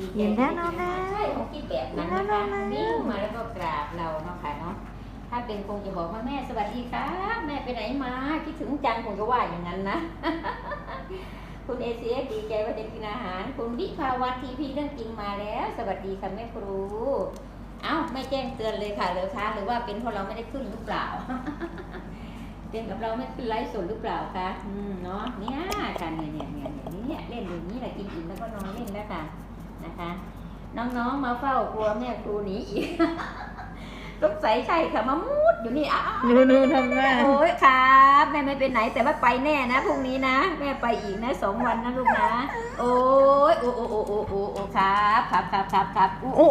ดีใจเห็นแล้วน้องนะใช่เขาคิดแบบนั้นเห็นแล้นะวน้คะองนะวิ่งมาแล้วก็กราบเราเนาะค่ะเนาะถ้าเป็นคงจะบอกว่าแม่สวัสดีครับแม่ไปไหนมาคิดถึงจังคงจะว่าอย่างนั้นนะ คุณเอเดีใจว่าจะกินอาหาร คุณวิภาวันทีพีเรื่องจริงมาแล้ว สวัสดีค่ะแม่ครู เอ้าไม่แจ้งเตือนเลยค่ะเลยคะหรือว่าเป็นเพราะเราไม่ได้ขึ้นหรือเปล่าเป็นกับเราไม่ขึ้นไลฟ์สดหรือเปล่าคะอืมเนาะเนี่ยค่ะเนี่ยเนี่ยเนี่ยเนี่ยเนี่ยเล่นอย่างนี้แหละกินอิ่มแล้วก็นอนเล่นแล้วค่ะ นะคะ น้องๆมาเฝ้ากลัวแม่ครูหนีอีกสงสัยใช่ค่ะมามุดอยู่นี่อ้าวดูดูทำแม่โอ้ยครับแม่ไม่ไปไหนแต่ว่าไปแน่นะพรุ่งนี้นะ แม่ไปอีกนะสองวันนะลูกนะ โอ้ยโอ้โอ้โอ้โอ้โอ้โอ้ครับครับครับครับครับโอ้โอ้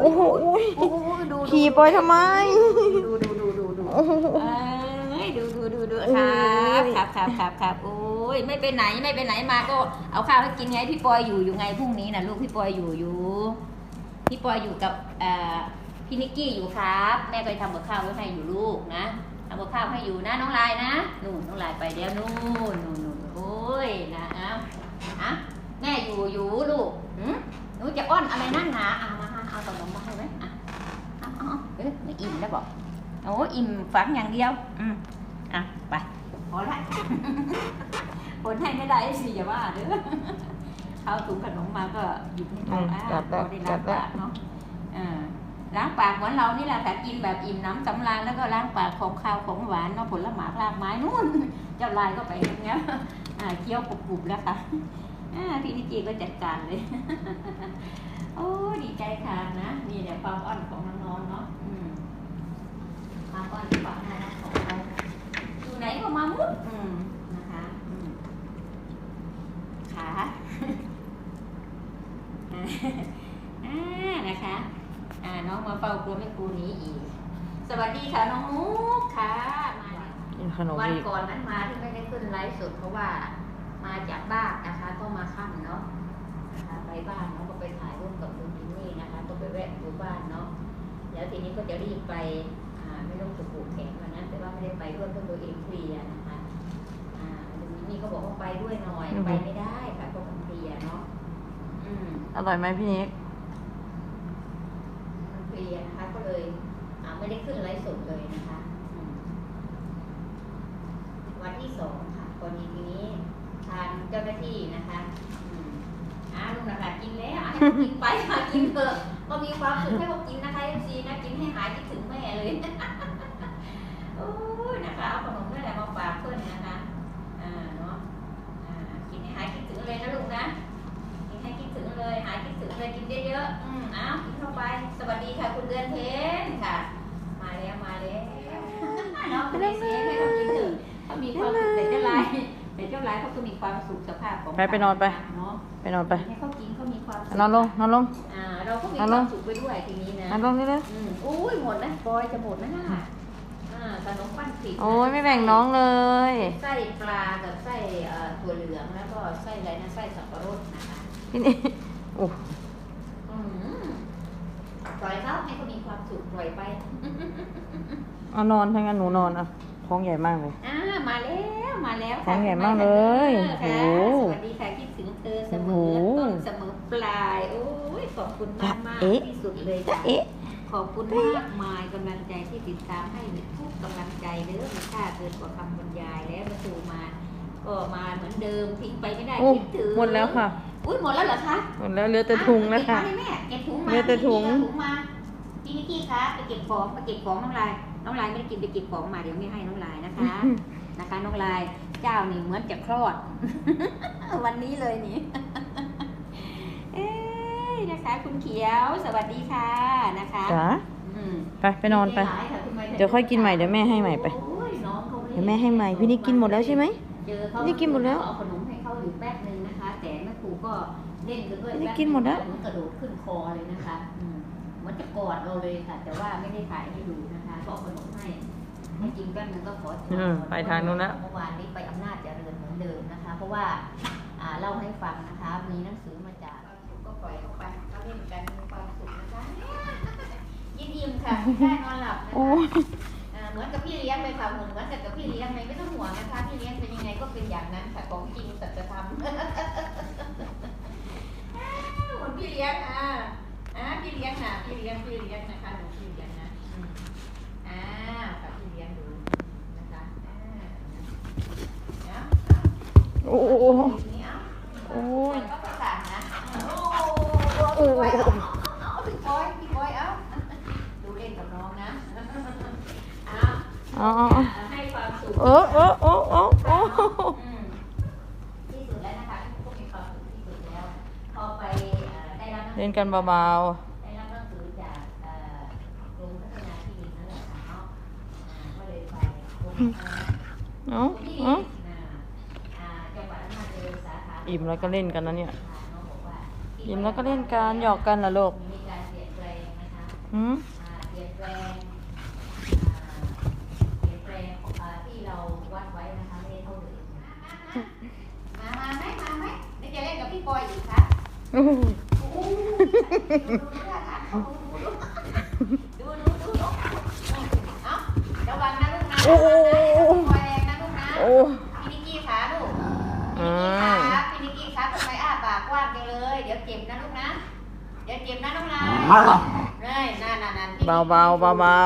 โอ้โหโอ้โอ้โอ้โหโอ้โอ้ดูขี่ปล่อยทำไม ดูดูดูดูดูโอ้โหเอ้ย ดูดูดูดูโอ้ครับยครับครับครับครับโอ้ยไม่ไปไหนไม่ไปไหนมาก็เอาข้าวให้กินไงพี่ปอยอยู่อยู่ไงพรุ่งนี้นะลูกพี่ปอยอยู่อยู่ พี่ปอยอยู่กับเอ่อพี่นิกกี้อยู่ครับ แม่เคยทำกับข้าวไว้ให้อยู่ลูกนะทำกับข้าวให้อยู่นะน้องลายนะนู่นน้องลายไปเดี๋ยวนู่นนู่นนู่นโอ้ยนะเอาอะแม่อยู่อยู่ลูกหืมหนูจะอ้อนอะไรนั่นหนาเอามาเอาขนมมาให้ไหมอะเอาเอาเอาเอ้ยไม่อิ่มแล้วบอกโอ้อิ่มฝังอย่างเดียว อืมอะ ไป พอละคนให้ไม่ได้สิอย่าว่าเด้อเขาถุงขนมมาก็หยิบให้เขาอะจัดพแล้วอได้จัล้าดงแล้วปากเนาะอ่าล้างปากเหมือนเรานี่แหละค่ะกินแบบอิ่มน้ำสำราญแล้วก็ล้างปากของข้าวของหวานเนาะผลไม้รากไม้นู่น เจ้าลายก็ไปอย่างเงี้ยอ่าเคี้ยวกรุบๆแล้วค่ะอ่าพี่นิจีก็จัดการเลย โอ้ดีใจค่ะนะนี่แหละความอ่อนของน้องๆเนาะอืมความอ่อนความน่ารัก ของเราอยู่ไหนก็มามุดอืมนะคะอืมขาอ่านะคะ อ่าน้องมาเฝ้ากลัวไม่ครูหนี้อีก สวัสดีค่ะน้องมุกค่ะมาแล้วกินขนมวันอีกก่อนนั้นมาที่ไม่ได้ขึ้นไลฟ์สดเพราะว่ามาจากบ้านนะคะ ก็มาค่ำเนาะนะคะไปบ้านเนาะก็ไปถ่ายรูปกับลุงจิมมี่นะคะ ก็ไปแวะดูบ้านเนาะแล้วทีนี้ก็จะรีบไปอ่าไม่ต้องสุกูแขนวันนั้น แต่ว่าไม่ได้ไปด้วยเพื่อนตัวเองเพลียนะคะอ่าลุงจิมมี่ก็บอกว่าไปด้วยหน่อยอือฮึไปไม่ได้ค่ะเพราะมันเพลียเนาะอืมอร่อยไหมพี่นิกมันเพลียนะคะ ก็เลยอ่าไม่ได้ขึ้นไลฟ์สดเลยนะคะอืมวันที่สองค่ะกรณีทีนี้ทางเจ้าหน้าที่นะคะอืมอ่าลุงนะคะกินแล้วอะให้เขากินไปค่ะกินเถอะก็มีความสุขให้เขากินนะคะเอฟซีนะกินให้หายคิดถึงแม่เลยโอ้ ยนะคะเอาขนมนี่แหละมาฝากเพื่อนนะคะอ่าเนาะอ่ากินให้หายคิดถึงเลยนะลูกนะกินให้คิดถึงเลยหายคิดถึงเลยกินเยอะๆอืมอ้าวกินเข้าไปสวัสดีค่ะคุณเดือนเพ็ญค่ะ มาแล้วมาแล้วเนาะคุณเอเสียให้เขากินเถอะเขามีความสุขแต่เจ้าลายแต่เจ้าลายเขาก็มีความสุขสภาพของไปไปนอนไปเนาะไปนอนไปให้เขากินเขามีความสุขนอนลงนอนลงอ่าเราก็มีความสุขไปด้วยทีนี้นะนอนลงนี่เลยอืมอุ้ยหมดนะปอยจะหมดนะ น่ะอ่าขนมปั้นผิดนะโอ้ยไม่แบ่งน้องเลย ไส้ปลากับไส้เอ่อถั่วเหลืองแล้วก็ไส้อะไรนะไส้สับปะรดนะคะพี่นิกโอ้อืมปล่อยเขาให้เขามีความสุขปล่อยไปเอานอนถ้างั้นหนูนอนอะท้องใหญ่มากเลย อ่ามาแล้วมาแล้วท้องใหญ่คุณมากเลยค่ะโอ้โหสวัสดีค่ะคิดถึงเธอเสมโอ้อโหต้นเสมอปลายโอ้ยขอบคุณมากมากเอ๊ะ ที่สุดเลยค่ะเอ๊ะ ขอบคุณมากมายกำลังใจที่ติดตามให้ทุกกำลังใจเด้อมีค่าเกินกว่าคำบรรยายแล้วมาสู่มา ก็มาเหมือนเดิมทิ้งไปไม่ได้โอ้คิดถึงหมดแล้วค่ะ อุ้ยหมดแล้วเหรอคะหมดแล้วเหลือแต่ถุงแล้วค่ะ เก็บมาให้แม่เก็บถุงมาเหลือแต่ถุง พี่นิกกี้เอาถุงมาพี่นิกกี้คะไปเก็บของไปเก็บของน้องลายน้องลายไม่ได้กินไปเก็บของมาเดี๋ยวไม่ให้น้องลายนะคะ นะคะน้องลายเจ้านี่เหมือนจะคลอด วันนี้เลยนี่เอ้ยนะ คะคุณเขียว สวัสดีค่ะนะคะจ๋าอืมไปไปนอนไป ม่หลายค่ะคุณไมเดี๋ยวค่อยกินใหม่เดี๋ยวแม่ให้ใหม่ไป โอ้ยน้องเขาเดี๋ยวแม่ให้ใหม่พี่นิกกินหมดแล้วใช่ไหม เจอเขานี่กินหมดแล้วเอาขนมให้เขาอยู่แป๊บนึงนะคะ แต่แม่ครูก็เล่นกันด้วยนี่ป๊บกินหมดแล้วเหมือนกระโดดขึ้นคอเลยนะคะอืมเหมือนจะกอดเราเลยค่ะ แต่ว่าไม่ได้ถ่ายให้ดูนะคะก็เอาขนมให้ให้กินแป๊บนึงก็ขอตัวอืมไปทางนู้นแล้ว เมื่อวานนี้ไปอำนาจเจริญเหมือนเดิมนะคะ เพราะว่าอ่าเล่าให้ฟังนะคะ มีหนังสือมาจากความสุข ก็ปล่อยออกไปเขาเล่นกันมีความสุขนะคะยินอิ่มค่ะได้นอนหลับนะคะโอ้ยอ่าเหมือนกับพี่เลี้ยงเลยค่ะเหมือนเหมือนกับพี่เลี้ยงเลยไม่ต้องห่วงนะคะพี่เลี้ยงเป็นยังไงก็เป็นอย่างนั้นค่ะของจริงสัจธรรมเหมือนพี่เลี้ยงเลี้ยงอ่าอ่าพี่เลี้ยงนะพี่เลี้ยงพี่เลี้ยงนะคะหนูพี่เลี้ยงนะอืมอ่ากับพี่เลี้ยงดูนะคะอ่าเอาโอ้โห เอานี่เอา โอ้ย ก็ประสานนะโอ้ โอ้โหโหเอาเอาพี่บอยพี่บอยเอาดูเล่นกับน้องนะเอาอ๋อให้ความสุขโอ้โอ้โอ้โอ้โอ้อืมที่สุดแล้วนะคะที่พวกมีความสุขที่สุดแล้วพอไปเอ่อได้รับหนังสืเล่อนกันเบาได้รับหนังสือจากเอ่อกรมพัฒนาที่ดินนั่นแหละค่ะเนาะอ่าก็เลยไปกรมเอ่อๆเอ้ากรมที่ดินเอ้าอ่าอ่าจังหวัดอำนาจเจริญสาขาอิ่มแล้วก็เล่นกันนะเนี่ย น้องบอกว่าอิ่มแล้วก็เล่นกันหยอกกันเหรอลูกมีการเปลี่ยนแปลงนะคะหืมอ่าเปลี่ยนแปลงอ่าเปลี่ยนแปลงของอ่าที่เราวัดไว้นะคะไม่ได้เท่าเดิมมามาไหมมาไหมเดี๋ยวจะเล่นกับพี่ปอยอีกคะโอ้โหโอ้โหดูดูดูดูเอ้าระวังนะลูกนะโอ้โหปอยแรงนะลูกนะ โอ้ เดี๋ยวเจ็บนะน้องนายเลยนั่นนั่นนั่นพี่นิกกี้เบาเบาเบาเบา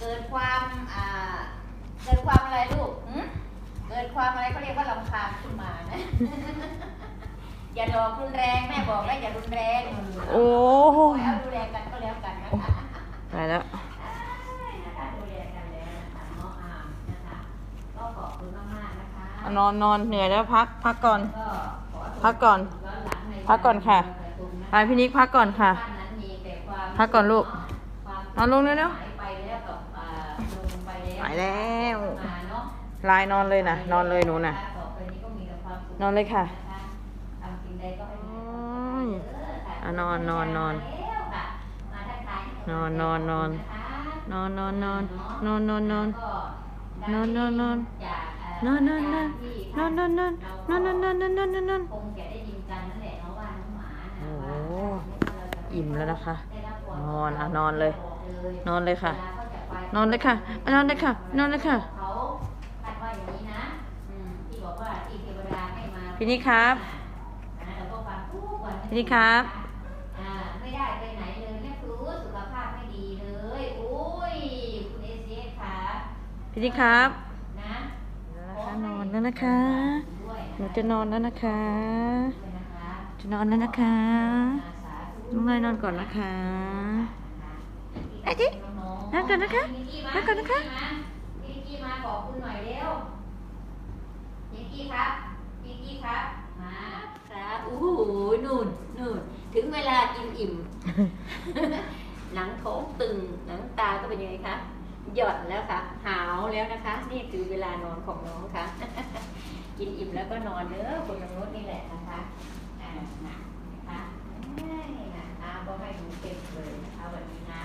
เกิดความอ่าเกิดความอะไรลูกหึเกิดความอะไรเขาเรียกว่าลำคาญขึ้นมานะ อย่าดอกรุนแรงแม่บอกแล้วอย่ารุนแรงโอ้โหเอาดูแลกันก็แล้วกันนะคะตายแล้วนะคะดูแลกันแล้วนะคะน้องอามนะคะก็ขอบคุณมากๆนะคะอะนอนนอนเหนื่อยแล้วพักพักก่อน ก็ขอพักก่อน ย้อนหลังใน พักก่อนค่ะ ไปบ้านพี่นิกพักก่อนค่ะนั้นมีแต่ความพักก่อนลูก ความนอนลงเร็วหายไปแล้วกับอ่าลงไปแล้วหายแล้วมาเนาะๆลายนอนเลยนะนอนเลยหนูน่ะต่อไปนี้ก็มีแต่ความสุขนอนเลยค่ะทำสิ่งใดก็ให้มีแต่ความโอ้ยสุขเด้อค่ะอะนอนนอนนอน มาแล้วค่ะมาทักทายให้นอนนอนนอนนะคะ นอนนอนนอนนอนนอนนอนก็นอนนอนนอนจากเนอนนอนนอนที่นอนนอนนอน นอนนอนนอนนอนนอนนอนนอนคงจะได้ยินกัน อิ่มแล้วนะคะได้รับความนอนอะนอนเลยบอกนอนเลยค่ะวลาเขาจะไปนอนเลยค่ะอะ นอนเลยค่ะนอนเลยค่ะเขาคาดว่าอย่างนี้นะอืมที่บอกว่าที่เทวดาให้มาพี่นิกครับอ่าแล้วก็ฟังทุกวันพี่นิกครับอ่าไม่ได้ไปไหนเลยแม่ครูสุขภาพไม่ดีเลยโอ้ยคุณเอเครับพี่นิกครับนะนอนแล้วนะคะด้วยหนูจะนอนแล้วนะคะด้วยนะคะจะนอนแล้วนะคะสาธุ น้องเนยนอนก่อนนะคะไอ้จิ๊กนั่งก่อนนะคะนั่งก่อนนะคะนิกกี้มาบอกคุณหน่อยเร็วนิกกี้ครับนิกกี้ครับมาครับโอ้โหนู่นนู่นถึงเวลากินอิ่ม หนังท้องตึงหนังตาก็เป็นยังไงคะหย่อนแล้วค่ะ หาวแล้วนะคะ นี่คือเวลานอนของน้องค่ะ กินอิ่มแล้วก็นอนเด้อคนนงนุษนี่แหละนะคะอ่านะนะคะนี่นะอา ก็ให้ดูเต็มเลยนะคะวันนี้นะ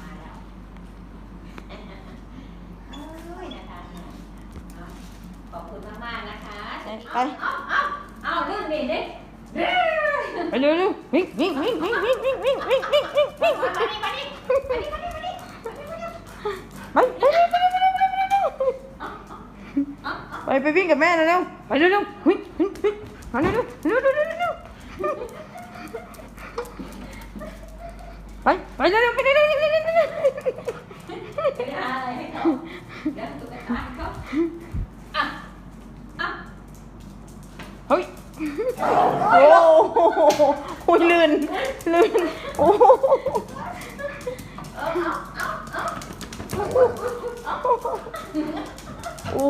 มาแล้วเอ้ยนะคะเอาขอบคุณมากๆนะคะไปเอาเอาเอาเอาเรื่องนี้ดิเฮ้ยไปเร็วเร็ววิ่งวิ่งวิ่งวิ่งวิ่งวิ่งวิ่งวิ่งวิ่งวิ่งวิ่งมานี่มานี่มานี่มานี่มานี่มานี่ไปไปไปไปไปไปไปไปวิ่งกับแม่เร็วไปเร็วเร็ววิ่งวิ่งวิ่งมาเร็วเร็วเร็วเร็วเร็วไปไปเร็วเร็วไปเร็วเร็วเร็วเร็วเร็ว จะได้อะไรให้เขาเดี๋ยวตุ๊กตาให้เขาอะอะ เฮ้ย โอ้โหโอ้ยลื่นลื่นโอ้โหเออเอาเอาเอาโอ้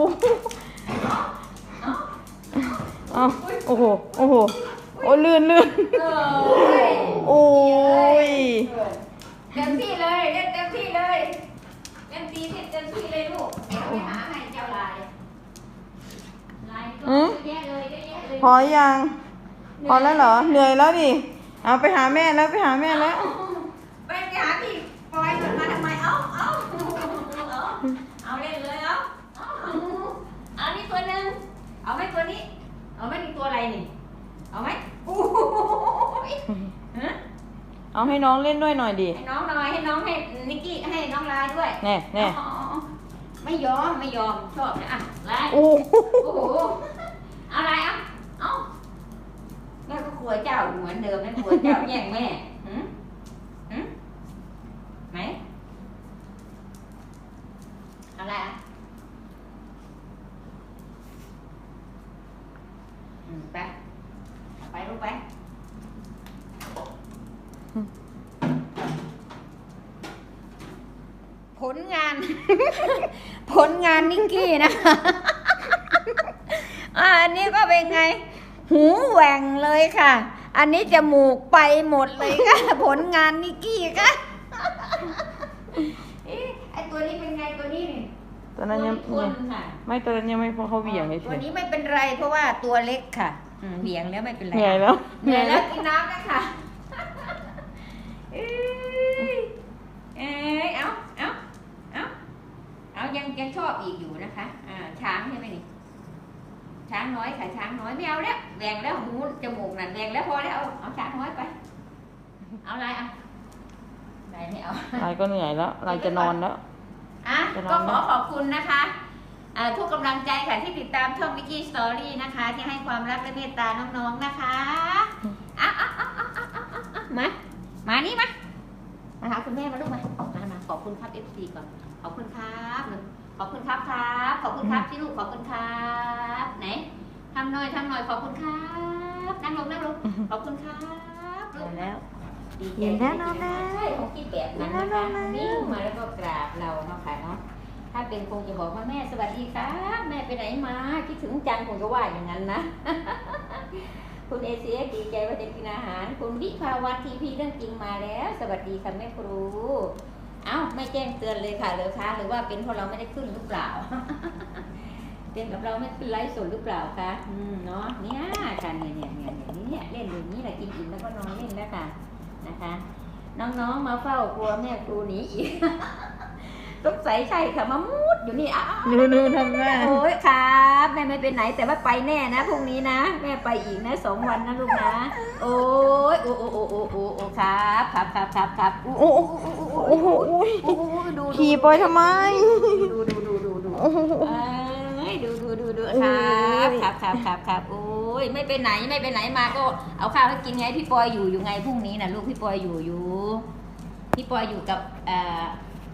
เอาโอ้โห โอ้โห โอ้ลื่นลื่นโอ้ยเต็มที่เลยเล่นเต็มที่เลยเล่นตีเต็มที่เลยลูกไปหาให้เจ้าลายลายก็เยอะแยะเลยเยอะแยะเลย พอยัง พอแล้วเหรอ เหนื่อยแล้วดิ เอาไปหาแม่แล้วไปหาแม่แล้ว ไปไปหาพี่ปอยก่อนมาทำไม เอ้าเอ้าเอาเอาเล่นเลยเอ้าเอาเอานี่ตัวหนึ่งเอาไหมตัวนี้ เอาไหมนี่ตัวอะไรนี่ เอาไหมโอ้ยฮะเอาให้น้องเล่นด้วยหน่อยดิให้น้องหน่อยให้น้องให้นิกกี้ให้น้องลายด้วยแน่แน่เอาเอาเอาไม่ยอมไม่ยอมชอบนะอะลายโอ้โหโอ้โหเอาอะไรอะเอา แม่ก็ขลัวเจ้าเหมือนเดิมนะกลัวเจ้าแย่งแม่หืมหืมไหมอะไรอะอืมไปไปลูกไปผลงาน ผลงานนิกกี้นะคะ อ่าอันนี้ก็เป็นไง หูแหว่งเลยค่ะ อันนี้จมูกไปหมดเลยค่ะ ผลงานนิกกี้ค่ะเอ๊ะไอตัวนี้เป็นไงตัวนี้นี่ตอนนั้นยังตัวนี้คนค่ะ ไม่ตอนนั้นยังไม่พอเขาเหวี่ยงเลยตัวนี้ไม่เป็นไรเพราะว่าตัวเล็กค่ะอืมเหวี่ยงแล้วไม่เป็นไรเหนื่อยแล้วเหนื่อยแล้วกินน้ำนะค่ะเอ้ยเอ้ยเอาเอาเอาเอายังยังชอบอีกอยู่นะคะ อ่าช้างใช่ไหมนี่ ช้างน้อยค่ะช้างน้อยไม่เอาแล้วแดงแล้วหูจมูกนั่นแดงแล้วพอแล้วเอาเอาช้างน้อยไป เอาอะไรอะอะไไม่เอาไายก็เหนื่อยแล้วไายจะนอนแล้ว อะก็ขอขอบคุณนะคะเทุกกำลังใจค่ะที่ติดตามช่องวิกกี้สตอรี่นะคะ ที่ให้ความรักและเมตตาน้องๆนะคะอะอะอะอะอะอะอะมา มานี่มา มาหาคุณแม่มาลูกมามามาขอบคุณครับเอฟซีก่อน ขอบคุณครับ ขอบคุณครับครับ ขอบคุณครับที่ลูกขอบคุณครับไหนทำหน่อยทำหน่อยขอบคุณครับนั่งลงนั่งลงขอบคุณครับลูกแล้วดีใจเห็นแล้วน้องนะใช่ของคิดแบบนั้นนะคะนิ่งมาแล้วก็กราบเราเนาะค่ะเนาะถ้าเป็นคงจะบอกว่าแม่สวัสดีครับแม่ไปไหนมาคิดถึงจังคงจะว่าอย่างนั้นนะคุณเอเซียดีใจว่าจะกินอาหาร คุณวิภาวันทีพีเรื่องจริงมาแล้ว สวัสดีค่ะแม่ครู เอ้าไม่แจ้งเตือนเลยค่ะหรือคะหรือว่าเป็นเพราะเราไม่ได้ขึ้นหรือเปล่าเป็นกับเราไม่ขึ้นไลฟ์สดหรือเปล่าคะอืมเนาะเนี่ยการเนี่ยเนี่ยเนี่ยเนี่ยเนี่ยเล่นอย่างนี้แหละกินอิ่มแล้วก็นอนเล่นแล้วค่ะนะคะ น้องๆมาเฝ้ากลัวแม่ครูหนีอีก สงสัยใช่ค่ะมามุดอยู่นี่อ้าวดูดูทำหน้าโอ้ยครับแม่ไม่ไปไหนแต่ว่าไปแน่นะพรุ่งนี้นะ แม่ไปอีกนะสองวันนะลูกนะ โอ้ยโอ้โอ้โอ้โอ้โอ้โอ้ครับครับครับครับครับโอ้โอ้โอ้โอ้โอ้โหโอ้โอ้ดูขี่ปล่อยทำไม ดูดูดูดูดูโอ้โหเอ้ยดูดูดูดูครับครับครับครับครับโอ้ยไม่ไปไหนไม่ไปไหนมาก็เอาข้าวให้กินไงพี่ปอยอยู่อยู่ไงพรุ่งนี้นะลูกพี่ปอยอยู่อยู่ พี่ปอยอยู่กับเอ่อ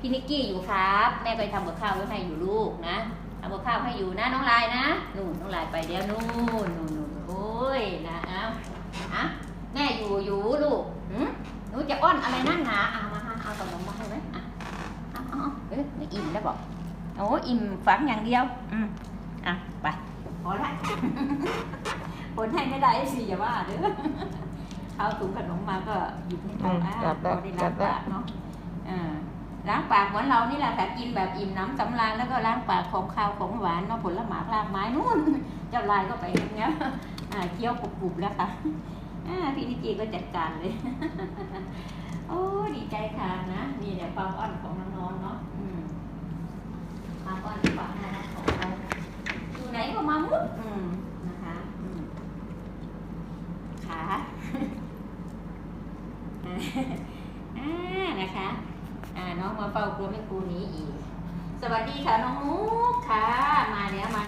พี่นิกกี้อยู่ครับ แม่ก็ทำกับข้าวไว้ให้อยู่ลูกนะทำกับข้าวให้อยู่นะน้องลายนะนู่นน้องลายไปเดี๋ยวนู่นนู่นนู่นโอ้ยนะเอาอะแม่อยู่อยู่ลูกหืมหนูจะอ้อนอะไรนั่นหนาเอามาฮะเอาขนมมาให้ไหมอะเอาเอาเอาเอ้ยไม่อิ่มแล้วบอกโอ้อิ่มฝังอย่างเดียวอืมอะไปพอละผลให้ไม่ได้สิอย่าว่าเด้อเอาถุงขนมมาก็หยิบให้เขาอะจับได้พอได้ล้างจับได้ปากเนาะอ่า ล้างปากเหมือนเรานี่แหละค่กินแบบอิ่มน้ำสำราญแล้วก็ล้างปากของคาวของหวานเนาะผลไม้รากไม้นู่นเจ้าลายก็ไปอย่างเงี้ยเคี้ยวกรุบๆแล้วค่ะพี่นิจีก็จัดการเลย โอ้ดีใจค่ะนะนี่แหละความอ้อนของน้องๆเนาะความอ้อนความน่ารักของเราอยู่ไหนก็มามุดนะคะขาอ่านะคะ น้องมาเฝ้ากลัวไม่ครูหนี้อีก สวัสดีค่ะน้องมุกค่ะ มาแล้วมา